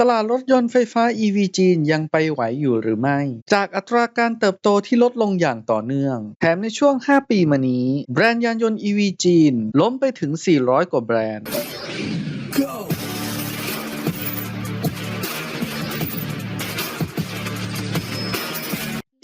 ตลาดรถยนต์ไฟฟ้า EV จีนยังไปไหวอยู่หรือไม่ จากอัตราการเติบโตที่ลดลงอย่างต่อเนื่อง แถมในช่วง 5 ปีมานี้ แบรนด์ยานยนต์ EV จีนล้มไปถึง 400 กว่าแบรนด์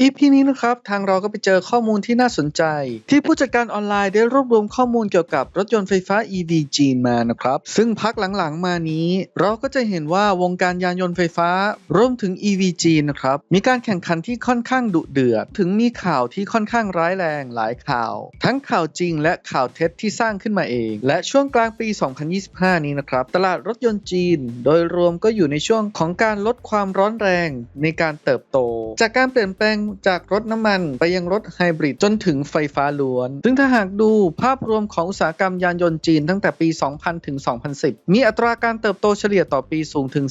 EP นี้นะครับ ทางเราก็ไปเจอข้อมูลที่น่าสนใจ ที่ผู้จัดการออนไลน์ได้รวบรวมข้อมูลเกี่ยวกับรถยนต์ไฟฟ้า EV จีนมานะครับ ซึ่งพักหลังๆมานี้ เราก็จะเห็นว่าวงการยานยนต์ไฟฟ้ารวมถึง EV จีนนะครับ มีการแข่งขันที่ค่อนข้างดุเดือด ถึงมีข่าวที่ค่อนข้างร้ายแรงหลายข่าว ทั้งข่าวจริงและข่าวเท็จที่สร้างขึ้นมาเอง และช่วงกลางปี 2025 นี้นะครับตลาดรถยนต์จีน โดยรวมก็อยู่ในช่วงของการลดความร้อนแรงในการเติบโตจากการเปลี่ยนแปลงจากรถน้ำมันไปยังรถไฮบริดจนถึงไฟฟ้าล้วน ซึ่งถ้าหากดูภาพรวมของอุตสาหกรรมยานยนต์จีนตั้งแต่ปี 2000 ถึง 2010 มีอัตราการเติบโตเฉลี่ยต่อปีสูงถึง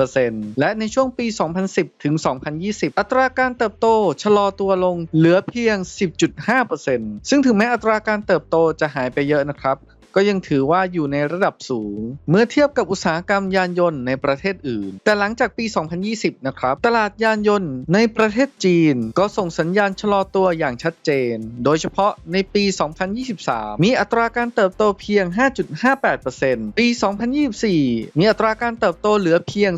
34%และในช่วงปี 2010 ถึง 2020 อัตราการเติบโตชะลอตัวลงเหลือเพียง 10.5%ซึ่งถึงแม้อัตราการเติบโตจะหายไปเยอะนะครับ ก็ยังถือว่าอยู่ในระดับสูง เมื่อเทียบกับอุตสาหกรรมยานยนต์ในประเทศอื่น แต่หลังจากปี 2020 นะครับ ตลาดยานยนต์ในประเทศจีนก็ส่งสัญญาณชะลอตัวอย่างชัดเจน โดยเฉพาะในปี 2023 มีอัตราการเติบโตเพียง 5.58%ปี 2024 มีอัตราการเติบโตเหลือเพียง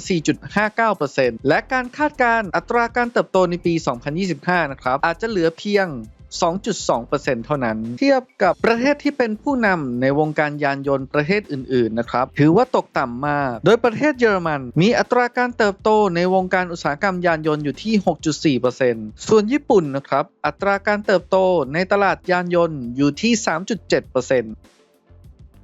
4.59%และการคาดการณ์อัตราการเติบโตในปี 2025 นะครับ อาจจะเหลือเพียง 2.2%เท่านั้น เทียบกับประเทศที่เป็นผู้นำในวงการยานยนต์ประเทศอื่นๆนะครับถือว่าตกต่ำมาก โดยประเทศเยอรมัน มีอัตราการเติบโตในวงการอุตสาหกรรมยานยนต์อยู่ที่ 6.4%ส่วนญี่ปุ่นนะครับอัตราการเติบโตในตลาดยานยนต์อยู่ที่ 3.7%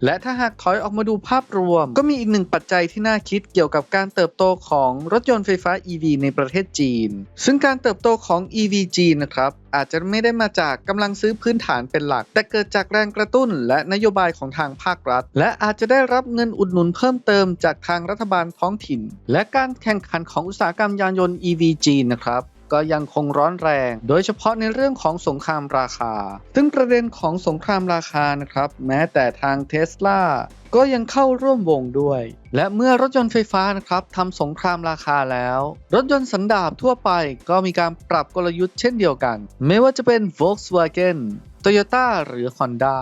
และถ้าหากถอยออกมาดูภาพรวม ก็มีอีกหนึ่งปัจจัยที่น่าคิดเกี่ยวกับการเติบโตของรถยนต์ไฟฟ้า EV ในประเทศจีน ซึ่งการเติบโตของ EV จีนนะครับอาจจะไม่ได้มาจากกำลังซื้อพื้นฐานเป็นหลัก แต่เกิดจากแรงกระตุ้นและนโยบายของทางภาครัฐ และอาจจะได้รับเงินอุดหนุนเพิ่มเติมจากทางรัฐบาลท้องถิ่น และการแข่งขันของอุตสาหกรรมยานยนต์ EV จีนนะครับ ก็ยังคงร้อนแรง โดยเฉพาะในเรื่องของสงครามราคา ซึ่งประเด็นของสงครามราคานะครับ แม้แต่ทางเทสลาก็ยังเข้าร่วมวงด้วย และเมื่อรถยนต์ไฟฟ้านะครับทำสงครามราคาแล้ว รถยนต์สันดาปทั่วไปก็มีการปรับกลยุทธ์เช่นเดียวกัน ไม่ว่าจะเป็น Volkswagen Toyota หรือ Honda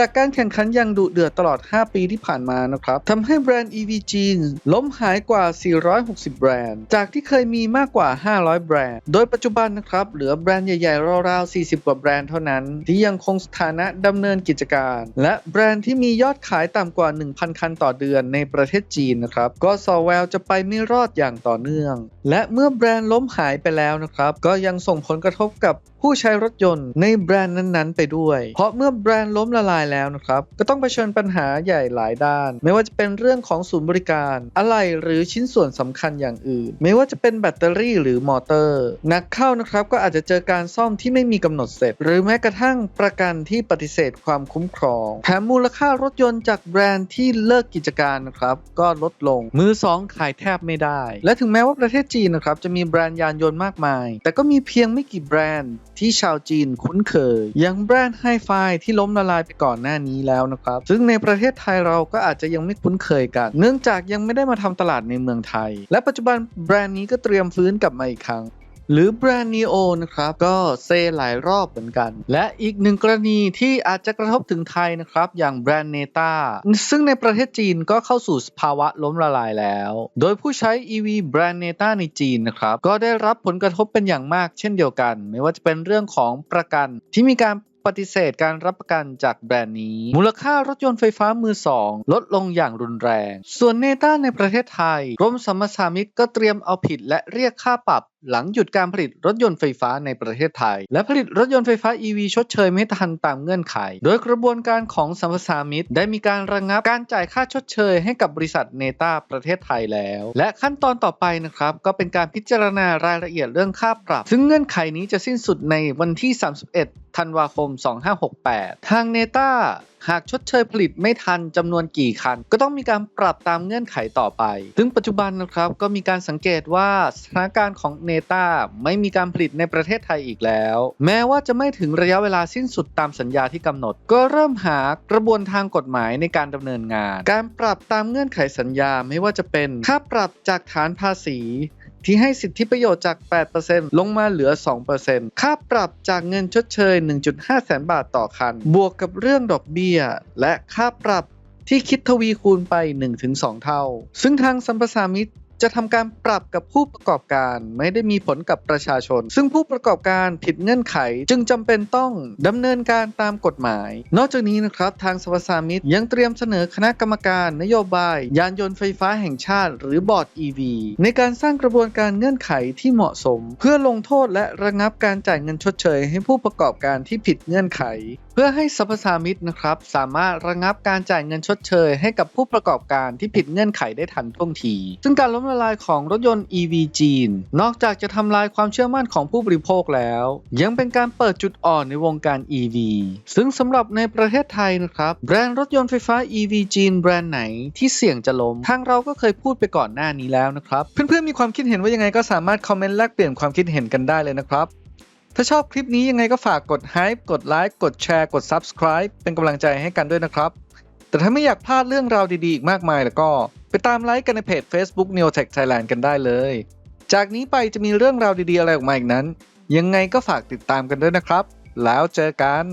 จากการแข่งขันอย่างดุเดือดตลอด 5 ปีที่ผ่านมานะครับทำให้แบรนด์ EV จีนล้มหายกว่า 460 แบรนด์ จากที่เคยมีมากกว่า 500 แบรนด์ โดยปัจจุบันนะครับเหลือแบรนด์ใหญ่ๆราวๆ 40 กว่าแบรนด์เท่านั้น ที่ยังคงสถานะดำเนินกิจการ และแบรนด์ที่มียอดขายต่ำกว่า 1,000 คันต่อเดือนในประเทศจีนนะครับก็สอแววจะไปไม่รอดอย่างต่อเนื่อง และเมื่อแบรนด์ล้มหายไปแล้วนะครับก็ยังส่งผลกระทบกับผู้ใช้รถยนต์ในแบรนด์นั้นๆ ไปด้วย เพราะเมื่อแบรนด์ล้มละลายแล้วนะครับ ก็ต้องเผชิญปัญหาใหญ่หลายด้าน ไม่ว่าจะเป็นเรื่องของศูนย์บริการ อะไหล่หรือชิ้นส่วนสำคัญอย่างอื่น ไม่ว่าจะเป็นแบตเตอรี่หรือมอเตอร์นักเข้านะครับก็อาจจะเจอการซ่อมที่ไม่มีกำหนดเสร็จ หรือแม้กระทั่งประกันที่ปฏิเสธความคุ้มครองแถมมูลค่ารถยนต์จากแบรนด์ที่เลิกกิจการนะครับก็ลดลงมือสองขายแทบไม่ได้ และถึงแม้ว่าประเทศจีนนะครับจะมีแบรนด์ยานยนต์มากมาย แต่ก็มีเพียงไม่กี่แบรนด์ที่ชาวจีนคุ้นเคย อย่างแบรนด์ไฮไฟที่ล้มละลายไปก่อนหน้านี้แล้วนะครับ ซึ่งในประเทศไทยเราก็อาจจะยังไม่คุ้นเคยกัน เนื่องจากยังไม่ได้มาทำตลาดในเมืองไทย และปัจจุบันแบรนด์นี้ก็เตรียมฟื้นกลับมาอีกครั้งหรือแบรนด์ Neo นะครับ ก็เซหลายรอบเหมือนกัน และอีกหนึ่งกรณีที่อาจจะกระทบถึงไทยนะครับ อย่างแบรนด์เนต้าซึ่งในประเทศจีนก็เข้าสู่ภาวะล้มละลายแล้ว โดยผู้ใช้ EV แบรนด์เนต้าในจีนนะครับ ก็ได้รับผลกระทบเป็นอย่างมากเช่นเดียวกัน ไม่ว่าจะเป็นเรื่องของประกันที่มีการ ปฏิเสธการรับประกันจากแบรนด์นี้ มูลค่ารถยนต์ไฟฟ้ามือสองลดลงอย่างรุนแรง ส่วนเนต้าในประเทศไทยกรมสรรพสามิตก็เตรียมเอาผิดและเรียกค่าปรับหลังหยุดการผลิตรถยนต์ไฟฟ้าในประเทศไทย และผลิตรถยนต์ไฟฟ้า EV ชดเชยไม่ทันตามเงื่อนไข โดยกระบวนการของสรรพสามิตรได้มีการระงงับการจ่ายค่าชดเชยให้กับบริษัทเนต้าประเทศไทยแล้ว และขั้นตอนต่อไปนะครับ ก็เป็นการพิจารณารายละเอียดเรื่องค่าปรับ ซึ่งเงื่อนไขนี้จะสิ้นสุดในวันที่ 31 ธันวาคม 2568 ทางเนต้าหากชดเชยผลิตไม่ทันจำนวนกี่คัน ก็ต้องมีการปรับตามเงื่อนไขต่อไป ซึ่งปัจจุบันนะครับก็มีการสังเกตว่าสถานการณ์ของเนต้าไม่มีการผลิตในประเทศไทยอีกแล้ว แม้ว่าจะไม่ถึงระยะเวลาสิ้นสุดตามสัญญาที่กำหนด ก็เริ่มหากระบวนทางกฎหมายในการดำเนินงาน การปรับตามเงื่อนไขสัญญาไม่ว่าจะเป็นค่าปรับจากฐานภาษี ที่ให้สิทธิประโยชน์จาก 8%ลงมาเหลือ 2%ค่าปรับจากเงินชดเชย 1.5 แสนบาทต่อคัน บวกกับเรื่องดอกเบี้ย และค่าปรับที่คิดทวีคูณไป 1-2 เท่า ซึ่งทางสัมปสามิต จะทำการปรับกับผู้ประกอบการไม่ได้มีผลกับประชาชน ซึ่งผู้ประกอบการผิดเงื่อนไข จึงจำเป็นต้องดำเนินการตามกฎหมาย นอกจากนี้นะครับทางสัมปทามิตยังเตรียมเสนอคณะกรรมการนโยบาย ยานยนต์ไฟฟ้าแห่งชาติ หรือบอร์ด EV ในการสร้างกระบวนการเงื่อนไขที่เหมาะสม เพื่อลงโทษและระงับการจ่ายเงินชดเชย ให้ผู้ประกอบการที่ผิดเงื่อนไข เพื่อให้สรรพสามิตนะครับ สามารถระงับการจ่ายเงินชดเชย ให้กับผู้ประกอบการที่ผิดเงื่อนไขได้ทันท่วงที ซึ่งการล้มละลายของรถยนต์ EV จีน นอกจากจะทำลายความเชื่อมั่นของผู้บริโภคแล้ว ยังเป็นการเปิดจุดอ่อนในวงการ EV ซึ่งสำหรับในประเทศไทยนะครับ แบรนด์รถยนต์ไฟฟ้า EV จีนแบรนด์ไหนที่เสี่ยงจะล้มทางเราก็เคยพูดไปก่อนหน้านี้แล้วนะครับ เพื่อนๆมีความคิดเห็นว่ายังไงก็สามารถคอมเมนต์แลกเปลี่ยนความคิดเห็นกันได้เลยนะครับถ้าชอบคลิปนี้ยังไงก็ฝากกด Hype กดไลค์กดแชร์กด Subscribe เป็นกำลังใจให้กันด้วยนะครับ แต่ถ้าไม่อยากพลาดเรื่องราวดีๆ อีกมากมายแล้วก็ ไปตามไลค์กันในเพจ Facebook Neotech Thailand กันได้เลย จากนี้ไปจะมีเรื่องราวดีๆอะไรออกมาอีกนั้น ยังไงก็ฝากติดตามกันด้วยนะครับ แล้วเจอกัน